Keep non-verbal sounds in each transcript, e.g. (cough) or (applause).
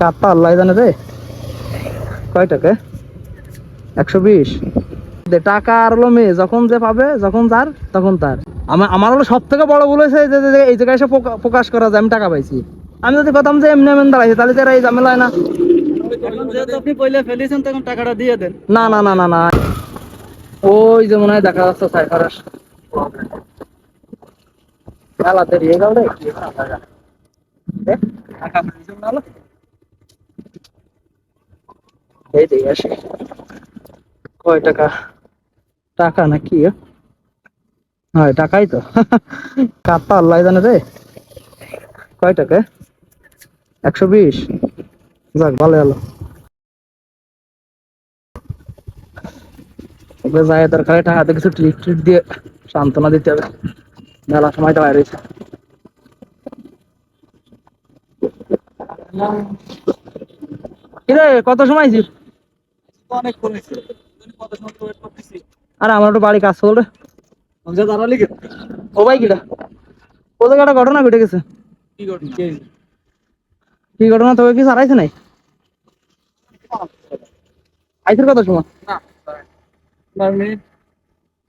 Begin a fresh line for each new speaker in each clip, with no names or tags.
কাপটা আল্লাহ জানে রে। কয় টাকা? একশো বিশ। টাকা আর হলো মেয়ে যখন যে পাবে যখন যার তখন তার। আমার আমার হলো সব থেকে বড় ভুল হয়েছে যে এই জায়গায় এসে প্রকাশ করা যায় আমি টাকা পাইছি। আমি যদি কথাম যে এমনি এমনি দাঁড়াইছি তাহলে তো এই ঝামেলা হয় না।
এখন যেহেতু আপনি পয়লা ফেলেছেন তখন টাকাটা দিয়ে দেন।
না না না না না। ওই যে মনে হয় দেখা যাচ্ছে গেল রে দেখ, টাকা পেয়েছে মনে হলো। এই দিকে আসি কয় টাকা? টাকা না কি? হয়, টাকাই তো। (laughs) কাপটা আল্লাহ জানে রে? কয় টাকা একশো বিশ। যাক, ভালো হলো। ওকে যায় দরকার হাতে কিছু ট্রিট ট্রিট দিয়ে সান্ত্বনা দিতে হবে। মেলা সময়টা বাইরে কিরে, কত সময় আছিস
অনেক কমেছে কত সময় ওয়েট করতেছি।
আরে আমার একটু বাড়ি কাজ চল রে।
আমি দাঁড়ালি কে
ও ভাই কিটা? ও ঘটনা ঘটে গেছে।
কি ঘটনা?
কি? ঘটনা? তোকে কি সারাইছে নাই? আইসের কত সময়
না মিনিট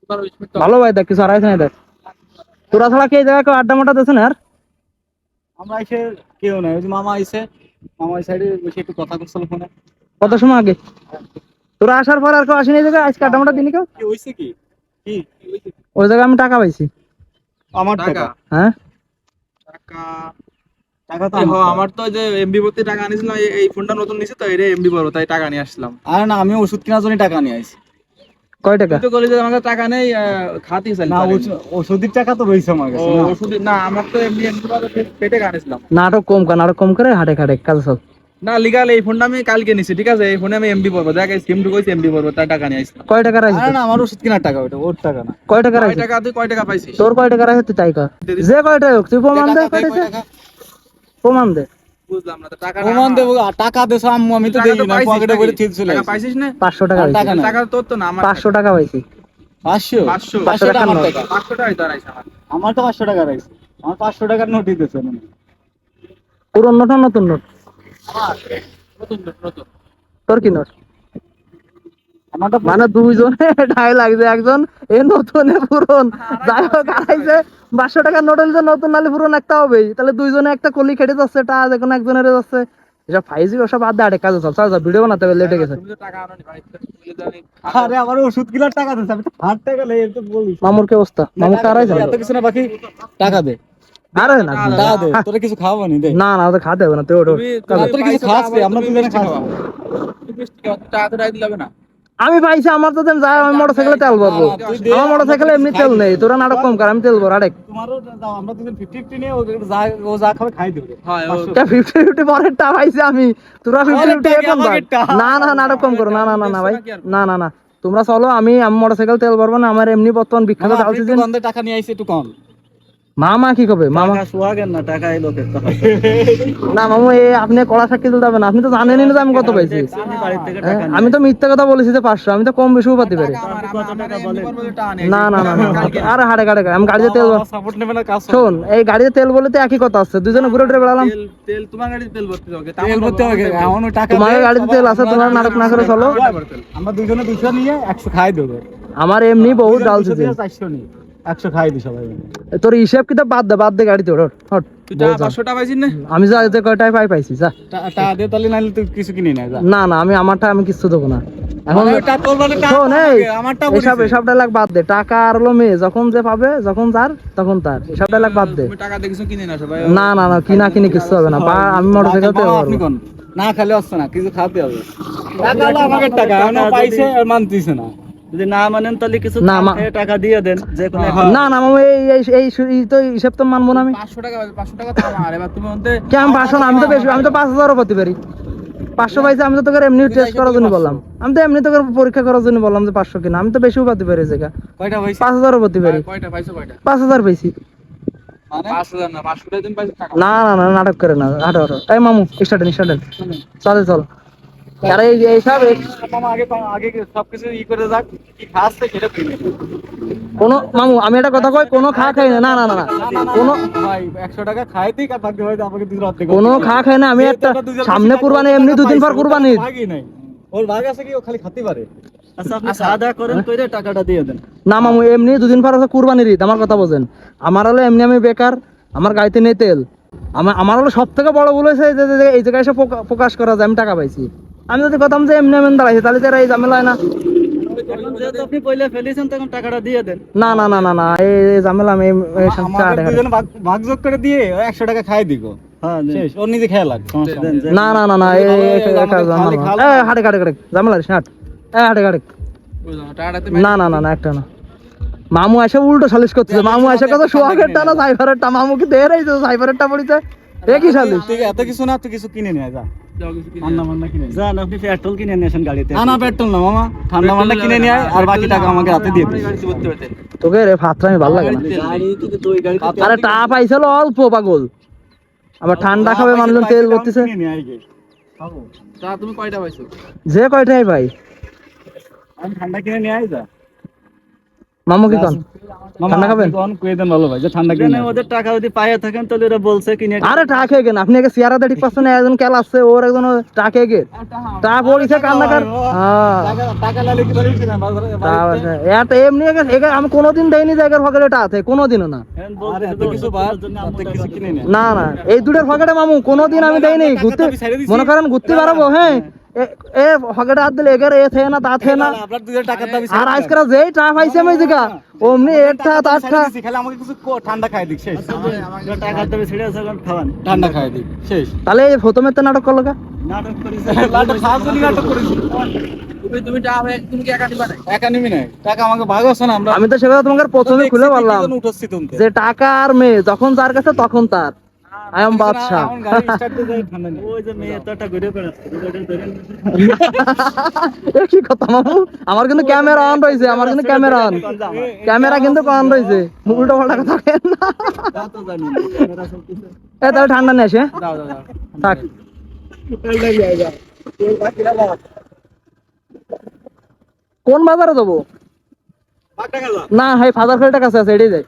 বারো বিশ মিনিট
ভালো ভাই দেখ কিছু হারাইছে নাই দেখ। তোরা ছাড়া কে এই জায়গায় কেউ আড্ডা মাটা দিয়েছে না আর?
আমরা এসে কেউ নাই। ওই যে মামা আইছে মামা সাইডে বসে একটু কথা করছিল ফোনে।
কত সময় আগে। তোরা আসার পর আর কেউ আসেনি জায়গায়? আজকে আড্ডা দিনি কেউ?
কি হইছে কি? কি?
ওই জায়গায় আমি টাকা পাইছি।
আমার টাকা?
হ্যাঁ?
টাকা?
টাকা তো আমার।
আমার তো যে এমবি ভর্তি টাকা আনিছিলাম এই- এই ফোনটা নতুন নিছি তো এটা এমবি বড় তাই টাকা নিয়ে আসলাম।
আরে না আমি ওষুধ কেনার জন্য টাকা নিয়ে আইছি।
কয় টাকা?
তুই তো বলি যে আমার টাকা নেই খাতি
না ওষুধের টাকা তো রয়েছে আমার কাছে না।
ওষুধ না আমার তো এমনি এমনি পেটে
নাটক কম কর নাটক কম করে হাটে খাটে কাজ সব।
না লিগাল এই ফোনটা আমি কালকে নিছি ঠিক আছে? এই ফোনে আমি এমবি পড়ব দেখ এই সিম ঢুকাইছি এমবি পড়ব তাই টাকা নিয়ে আসলাম
কয় টাকা রাখছিস
না আমার ওষুধ কেনার টাকা ওটা ওর টাকা না।
কয় টাকা
টাকা তুই কয় টাকা পাইছিস?
তোর কয় টাকা রাখছিস তুই তাই কর যে কয় টাকা তুই প্রমাণ দে কয় টাকা। প্রমাণ দে।
বুঝলাম না টাকা
প্রমাণ দেবো টাকা দেছো আম্মু আমি তো দেই না পকেটে করে ঠিক চলে
টাকা পাইছিস না?
পাঁচশো টাকা
টাকা
টাকা তোর তো না আমার
টাকা। পাইছি।
পাঁচশো?
পাঁচশো।
পাঁচশো টাকা আমার
টাকা
টাকা
তো আমার।
টাকা আমার পাঁচশো টাকার নোট দিতেছে
পুরো নোট নতুন নোট। তোর কি নোট? মানে দুইজনে ঢাই লাগছে একজন এ নতুন পুরন। যাই হোক আড়াইছে পাঁচশো টাকার নোট হলে নতুন নালে পুরন একটা হবেই। তাহলে দুইজনে একটা কলি খেটে যাচ্ছে টা যে কোনো একজনের যাচ্ছে। এসব ফাইজি ওসব বাদ দে কাজে চল চল ভিডিও বানাতে হবে লেটে গেছে।
আরে আমার ওষুধ কিনার টাকা দিচ্ছে আমি তো টাকা
মামুর কি অবস্থা? মামুর তো আড়াইছে
এত কিছু না বাকি টাকা দে।
আরে না
টাকা দে তোরা কিছু খাওয়াবো নি দে।
না না ওদের খাতে হবে না তুই ওঠ। ওঠ।
তুমি
না, তোর কিছু খাস রে, আমরা দুজনে খাস।
টাকা তো রাই দিলে
আমি পাইছি আমার তো আমি মোটর সাইকেলে তেল ভরবো। আমার মোটর সাইকেলে এমনি তেল নেই তোরা নাটক কম কর আমি তেল ভর আরেক।
তোমারও আমরা দুজন ফিফটি ফিফটি নিয়ে ও যা ও যা খাবে খাই দেবো।
হয় ও-
পাঁচশো।
তা ফিফটি ফিফটি পরের টা পাইছি আমি। তোরা। না না নাটক কম করো না না না না ভাই। না না না। তোমরা চলো আমি আমি মোটর সাইকেল তেল ভরবো না আমার এমনি বর্তমান বিখ্যাত
টাকা নিয়ে আইছে একটু কম।
মামা কি কবে? মামা
সোহাগের না টাকা লোকের
না মামু এ আপনি কড়া সাক্ষী তুলতে হবে না। আপনি তো জানেনই না আমি কত পাইছি।
আমি বাড়ির থেকে
হ্যাঁ,
টাকা
আমি তো মিথ্যা কথা বলেছি যে পাঁচশো আমি তো কম বেশিও পাতে পারি। না না না আরে হাড়ে গাড়ে আমি গাড়িতে তেল
সাপোর্ট নেবে না কাজ
শোন এই গাড়িতে তেল বলে তো একই কথা আছে। দুজনে ঘুরে ঘুরে বেড়ালাম।
তোমার গাড়িতে তেল ভরতে হবে।
তেল ভরতে হবে এমন টাকা
তোমার গাড়িতে তেল আছে তোমার নাটক না করে চলো।
আমরা দুজনে দুশো নিয়ে একশো খাই দেবো।
আমার এমনি বহুত ডাল
একশো খাই দিই সবাই।
তোর হিসেব কিতাব বাদ দে বাদ দে গাড়িতে ওঠ হট
তুই টাকা পাঁচশো টাকা পাইছিস না?
আমি যা যে কয়টায় পাই পাইছি যা।
টাকা দে তাহলে তুই কিছু কিনে না
না না আমি আমারটা আমি কিছু দেবো না। এখন
মানে মানে টাকা
শোন এই
আমাকে, আমারটা
এসব এসব ডায়লগ বাদ দে। টাকা আর হলো মেয়ে যখন যে পাবে যখন যার তখন তার। এসব ডায়লগ বাদ দে।
তুমি টাকা দেখছ কিনে না
না না না কিনা কিনি কিছু হবে না। আমি মোটর?
না খালি আসছে না কিছু খাতে হবে। টাকা আমাকে টাকা পাইছে আর মানতিছে না। যদি না মানেন তাহলে কিছু
না,
টাকা দিয়ে দেন যে কোনো
না না মামু এই এই- এই তো হিসেব তো মানবো না আমি।
পাঁচশো টাকা পাঁচশো টাকা তো আমার। এবার তুমি ওতে
আমি পাঁচশো না আমি তো বেশি আমি তো পাঁচ হাজারও পাতে পারি। পাঁচশো পাইছে আমি তো তোকে এমনি টেস্ট করার জন্য বললাম। আমি তো এমনি তোকে পরীক্ষা করার জন্য বললাম যে পাঁচশো কিনা। আমি তো বেশিও পাতে পারি জায়গা।
কয়টা পাইছে?
পাঁচ হাজারও পাতে পারি।
কয়টা? পাইছো কয়টা?
পাঁচ হাজার পাইছি।
মানে?
না
না না না নাটক করে না হাঁটো হাঁটো এই মামু স্টার্টেন স্টার্টেন চলে চল। আর এই এইসব
আগে আগে সবকিছু ই করে যাক কি খাচ্ছে সেটা কোনো
মামু আমি একটা কথা কই কোনো খা খাই না না না না না। কোনো
একশো টাকা খাইতেই আর বাকি আমাকে দুই রাত
কোনো খা খাই না আমি একটা সামনে কুরবানি এমনি দুদিন পর কুরবানি।
নাই। ওর ভাগ আছে কি ও খালি খাতে পারে। আচ্ছা আপনি সাদা করেন কইরে টাকাটা দিয়ে দেন।
না মামু এমনি দুদিন পর হচ্ছে কুরবানির ঈদ আমার কথা বোঝেন। আমার হলো এমনি আমি বেকার আমার গাড়িতে নেই তেল। আমার আমার হলো সব থেকে বড় ভুল হয়েছে যে এই জায়গায় এসে প্রকাশ করা যায় আমি টাকা পাইছি। আমি যদি কথাম যে এমনি এমনি দাঁড়াইছি তাহলে তো এই ঝামেলা হয় না না না না না না এই আমি
করে দিয়ে একশো টাকা খাই দিব হ্যাঁ।
না একটা ঝামেলা
খালি খালা-
এই হাটে হাটে হাটে ঝামেলা হাট হাটে হাটে না না না না একটা না মামু এসে উল্টো সালিশ করতেছে মামু এসে কথা সোহাগের টা না সাইফারের টা মামু কি দেয় রাইছে সাইফারের টা পড়িছে এ কি সালিশ
এত কিছু না তুই কিছু কিনে নিয়ে যা
যাও কিছু কিনে
ঠান্ডা মান্না কিনে
যান আপনি পেট্রোল কিনে নিয়ে আসেন গাড়িতে।
না না পেট্রোল না মামা। ঠান্ডা মান্না কিনে নিয়ে আর বাকি টাকা আমাকে হাতে দিয়ে দিস
গাড়িতে ভর্তি হতে
তোকে রে ফাত্রা আমি ভালো লাগে না।
গাড়ি থেকে তো ওই গাড়িতে
আরে টা পাইছিল অল্প পাগল। আবার ঠান্ডা খাবে মানুষজন তেল করতেছে।
তা তুমি কয়টা পাইছো?
যে কয়টাই ভাই
আমি ঠান্ডা কিনে নিয়ে যা।
মামু কি কন? ঠান্ডা খাবেন?
কোন? কয়ে দেন ভালো ভাই যে ঠান্ডা কিনে।
ওদের টাকা যদি থাকেন তাহলে ওরা বলছে কিনে
আরে টা খেয়ে গেন আপনি একে চেয়ারাতে ঠিক পাচ্ছেন একজন কেল আসছে ওর একজন টা খেয়ে গে টা পড়িছে কান্না কার হ্যাঁ।
টাকা- টাকা লালে কি
তা এটা এমনি একে- একে আমি কোনোদিন দেইনি জায়গার পকেটে টা আছে কোনোদিনও না।
আরে এত কিছু বাদ কিছু কিনে
না। না এই দুটোর পকেটে মামু কোনোদিন আমি দেইনি ঘুরতে মনে করেন ঘুরতে পারব হ্যাঁ। এ- এ হাত দিলে এগের এ থেকে না তা থেকে না আর আজকাল যেই টা পাইছে আমি অমনি একটা তারটা।
খালি আমাকে কিছু ঠান্ডা খাই দিক শেষ।
দামে ছেড়ে আছে খাওয়ান।
ঠান্ডা খাই দিক শেষ।
তাহলে এই প্রথমে তো নাটক করল?
নাটক করেছে
নাটক খাওয়ার জন্য নাটক করেছি
তুমি তুমি টাকা তুমি কি একা দিবা না
একা নিবি না টাকা আমাকে ভাগ না আমরা
আমি তো সেটা তোমাকে প্রথমে খুলে বললাম যে টাকা আর মেয়ে যখন যার কাছে তখন তার। আই এম বাদশা কি কথা মামু আমার কিন্তু ক্যামেরা অন রয়েছে আমার কিন্তু ক্যামেরা অন ক্যামেরা কিন্তু অন রয়েছে উল্টো পাল্টা কথা কেন না এ তাহলে ঠান্ডা নেই আসে
দাও দাও দাও
থাক কোন বাজারে যাব না হাই ফাদার ফেলটা কাছে আছে এটাই যাই